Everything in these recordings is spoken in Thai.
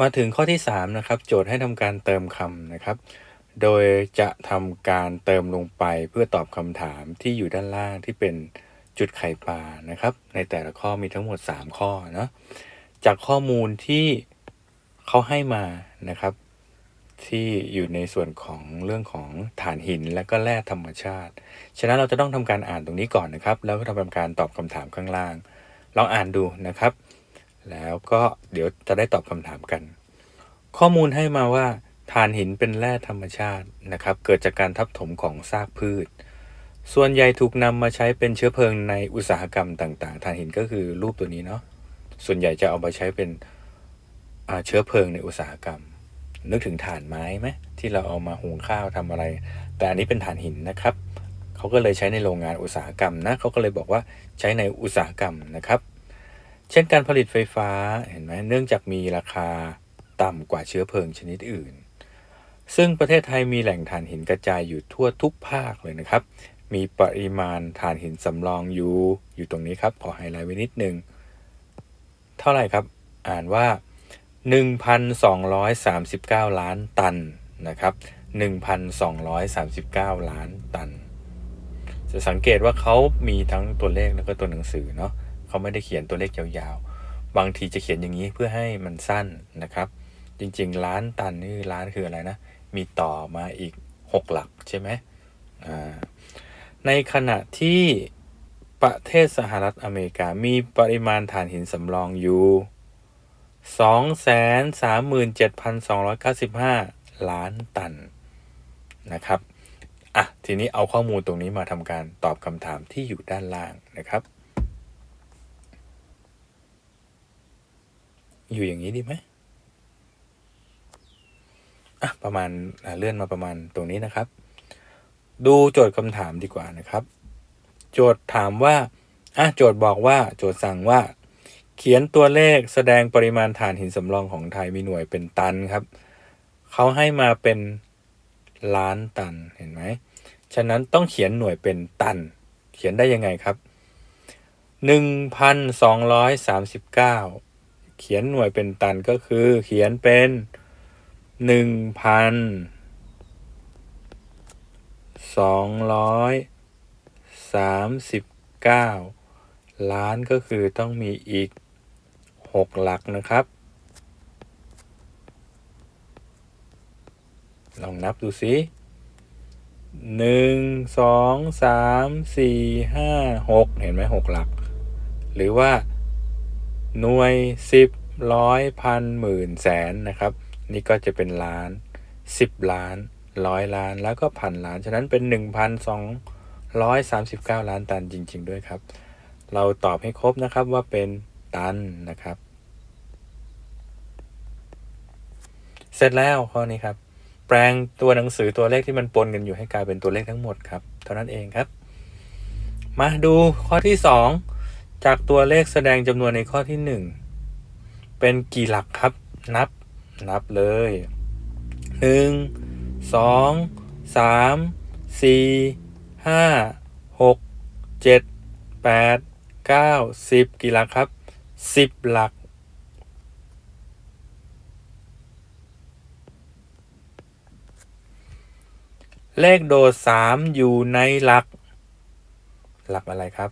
มาถึงข้อที่ 3 นะครับ โจทย์ให้ทำการเติมคำนะครับ โดยจะทำการเติมลงไปเพื่อตอบคำถามที่อยู่ด้านล่างที่เป็นจุดไข่ปลานะครับ ในแต่ละข้อมีทั้งหมด 3 ข้อเนาะจากข้อมูลที่เขาให้มานะครับ ที่อยู่ในส่วนของเรื่องของฐานหินและก็แร่ธรรมชาติ ฉะนั้นเราจะต้องทำการอ่านตรงนี้ก่อนนะครับ แล้วก็ทำการตอบคำถามข้างล่างลองอ่านดูนะครับ แล้วก็เดี๋ยวจะได้ตอบคำถามกัน ข้อมูลให้มาว่าถ่านหินเป็นแร่ธรรมชาตินะครับ เกิดจากการทับถมของซากพืช ส่วนใหญ่ถูกนำมาใช้เป็นเชื้อเพลิงในอุตสาหกรรมต่างๆถ่านหินก็คือรูปตัวนี้เนาะส่วนใหญ่จะเอาไปใช้เป็นเชื้อเพลิงในอุตสาหกรรม นึกถึงถ่านไม้ไหมที่เราเอามาหุงข้าวทำอะไร แต่อันนี้เป็นถ่านหินนะครับเขาก็เลยใช้ในโรงงานอุตสาหกรรมนะเขาก็เลยบอกว่าใช้ในอุตสาหกรรมนะครับ เช่นการผลิตไฟฟ้าเห็นไหมเนื่องจากมีราคาต่ำกว่าเชื้อเพลิงชนิดอื่น ซึ่งประเทศไทยมีแหล่งถ่านหินกระจายอยู่ทั่วทุกภาคเลยนะครับ มีปริมาณถ่านหินสำรองอยู่อยู่ตรงนี้ครับขอไฮไลท์ไว้นิดนึง เท่าไหร่ครับ อ่านว่า 1,239 ล้านตันนะครับ 1,239 ล้านตัน จะสังเกตว่าเขามีทั้งตัวเลขแล้วก็ตัวหนังสือเนาะ เขาไม่ได้เขียนตัวเลขยาวๆ บางทีจะเขียนอย่างนี้เพื่อให้มันสั้นนะครับ จริงๆ ล้านตันนี่ล้านคืออะไรนะ มีต่อมาอีก 6 หลักใช่ไหมในขณะที่ประเทศสหรัฐอเมริกามีปริมาณถ่านหินสำรองอยู่ 237,295 ล้านตันนะครับ อะ ทีนี้เอาข้อมูลตรงนี้มาทำการตอบคำถามที่อยู่ด้านล่างนะครับ อยู่อย่างนี้ดีไหมอะประมาณเลื่อนมาประมาณตรงนี้นะครับ ดูโจทย์คำถามดีกว่านะครับ โจทย์ถามว่าอะโจทย์บอกว่าโจทย์สั่งว่า เขียนตัวเลขแสดงปริมาณถ่านหินสำรองของไทยมีหน่วยเป็นตันครับเขาให้มาเป็นล้านตันเห็นไหมฉะนั้นต้องเขียนหน่วยเป็นตัน เขียนได้ยังไงครับ 1,239 เขียนหน่วยเป็นตันก็คือ เขียนเป็น1,239ล้านก็คือต้องมีอีก6หลักนะครับ ลองนับดูสิหนึ่งสองสามสี่ห้าหกเห็นไหมหกหลัก หรือว่า หน่วยสิบร้อยพันหมื่นแสนนะครับ นี่ก็จะเป็นล้านสิบล้านร้อยล้านแล้วก็พันล้าน ฉะนั้นเป็นหนึ่งพันสองร้อยสามสิบเก้าล้านตันจริง ๆ ด้วยครับ เราตอบให้ครบนะครับว่าเป็นตันนะครับ เสร็จแล้วข้อนี้ครับ แปลงตัวหนังสือตัวเลขที่มันปนกันอยู่ให้กลายเป็นตัวเลขทั้งหมดครับ เท่านั้นเองครับ มาดูข้อที่2 จากตัวเลขแสดงจำนวนในข้อที่ 1 เป็นกี่หลักครับ นับ นับเลย 1 2 3 4 5 6 7 8 9 10 กี่หลักครับ 10 หลัก เลขโดดสามอยู่ในหลัก หลักอะไรครับ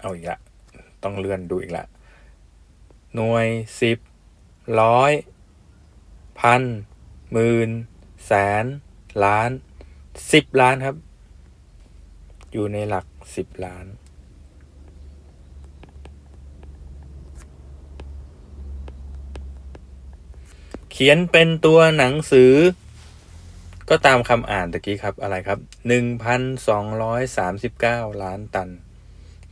เอาอีกละต้องเลื่อนดูอีกละ หน่วยสิบร้อยพันหมื่นแสน ล้านสิบล้านครับ อยู่ในหลักสิบล้าน เขียนเป็นตัวหนังสือ ก็ตามคำอ่านตะกี้ครับอะไรครับ1,239ล้านตัน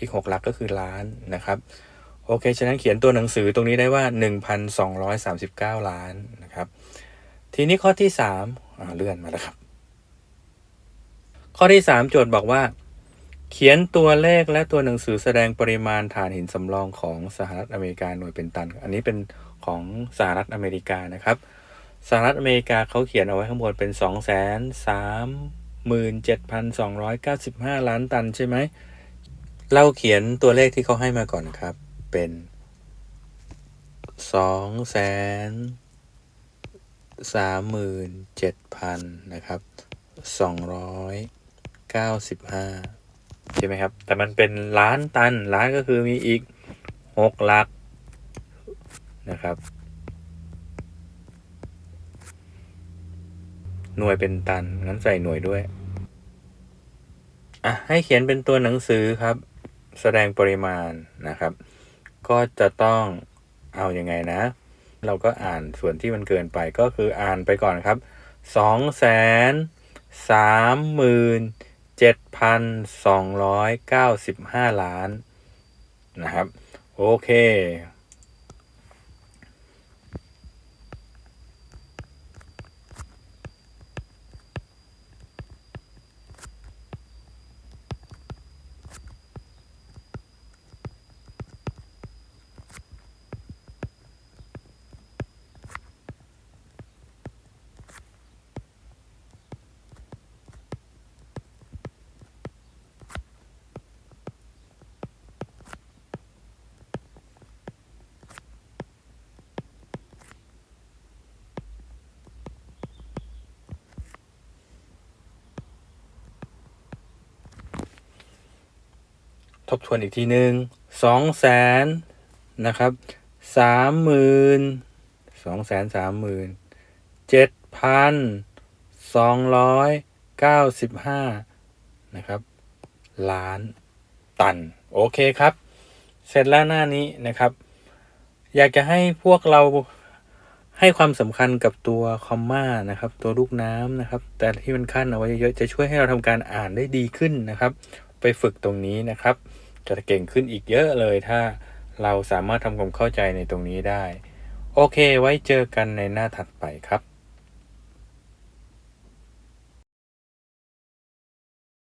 อีก 6 หลักก็คือล้านนะครับโอเค ฉะนั้นเขียนตัวหนังสือตรงนี้ได้ว่า 1,239 ล้านนะครับ ทีนี้ข้อที่3อ่าเลื่อนมาแล้วครับ ข้อที่ 3 โจทย์บอกว่า เขียนตัวเลขและตัวหนังสือแสดงปริมาณถ่านหินสำรองของสหรัฐอเมริกาหน่วยเป็นตัน อันนี้เป็นของสหรัฐอเมริกานะครับ สหรัฐอเมริกาเขาเขียนเอาไว้ข้างบนเป็น 2 3 7 2 9 5 ล้านตันใช่ไหม เราเขียนตัวเลขที่เขาให้มาก่อนครับ เป็นสองแสนสามหมื่นเจ็ดพันนะครับสองร้อยเก้าสิบห้าใช่ไหมครับ แต่มันเป็นล้านตัน ล้านก็คือมีอีกหกหลักนะครับ หน่วยเป็นตัน งั้นใส่หน่วยด้วย อะ ให้เขียนเป็นตัวหนังสือครับ แสดงปริมาณนะครับ ก็จะต้องเอาอยัางไงนะ เราก็อ่านส่วนที่มันเกินไปก็คืออ่านไปก่อนครับสองแสนสามหมื่นเจ็ดพันสองร้อยเก้าสิบห้าล้านนะครับ โอเค ทบทวนอีกทีหนึ่งสองแสนนะครับสามหมื่นสองแสนสามหมื่นเจ็ดพันสองร้อยเก้าสิบห้านะครับ ล้านตัน โอเคครับ เสร็จแล้วหน้านี้นะครับ อยากจะให้พวกเราให้ความสำคัญกับตัวคอมมานะครับ ตัวลูกน้ำนะครับ แต่ที่มันขั้นเอาไว้เยอะจะช่วยให้เราทำการอ่านได้ดีขึ้นนะครับ ไปฝึกตรงนี้นะครับ จะเก่งขึ้นอีกเยอะเลยถ้าเราสามารถทำความเข้าใจในตรงนี้ได้ โอเค ไว้เจอกันในหน้าถัดไปครับ